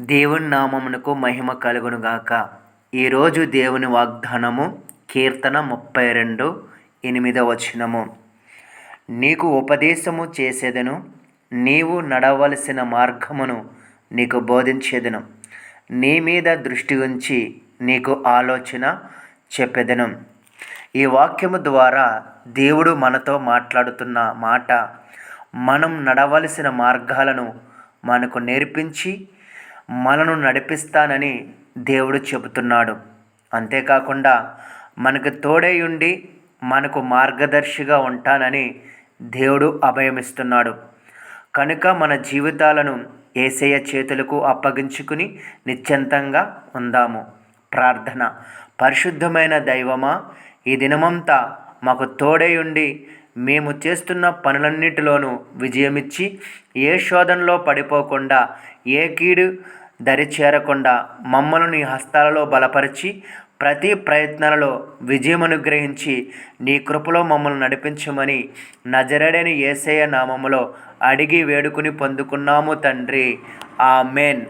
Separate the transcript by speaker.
Speaker 1: దేవుని నామమునకు మహిమ కలుగునుగాక. ఈరోజు దేవుని వాగ్దానము కీర్తన ముప్పై రెండు ఎనిమిదవ వచనము. నీకు ఉపదేశము చేసేదను నీవు నడవలసిన మార్గమును నీకు బోధించేదను. నీ మీద దృష్టి ఉంచి నీకు ఆలోచన చెప్పేదను. ఈ వాక్యము ద్వారా దేవుడు మనతో మాట్లాడుతున్న మాట మనం నడవలసిన మార్గాలను మనకు నేర్పించి మనను నడిపిస్తానని దేవుడు చెబుతున్నాడు. అంతేకాకుండా మనకు తోడై ఉండి మనకు మార్గదర్శిగా ఉంటానని దేవుడు అభయమిస్తున్నాడు. కనుక మన జీవితాలను ఏసయ్య చేతులకు అప్పగించుకుని నిశ్చంతంగా ఉందాము. ప్రార్థన. పరిశుద్ధమైన దైవమా ఈ దినమంతా మాకు తోడై ఉండి మేము చేస్తున్న పనులన్నిటిలోనూ విజయమిచ్చి ఏ శోధనలో పడిపోకుండా ఏ కీడు దరి చేరకుండా మమ్మల్ని నీ హస్తాలలో బలపరిచి ప్రతి ప్రయత్నాలలో విజయం అనుగ్రహించి నీ కృపలో మమ్మల్ని నడిపించమని నజరడని ఏసయ్య నామములో అడిగి వేడుకుని పొందుకున్నాము తండ్రి. ఆమెన్.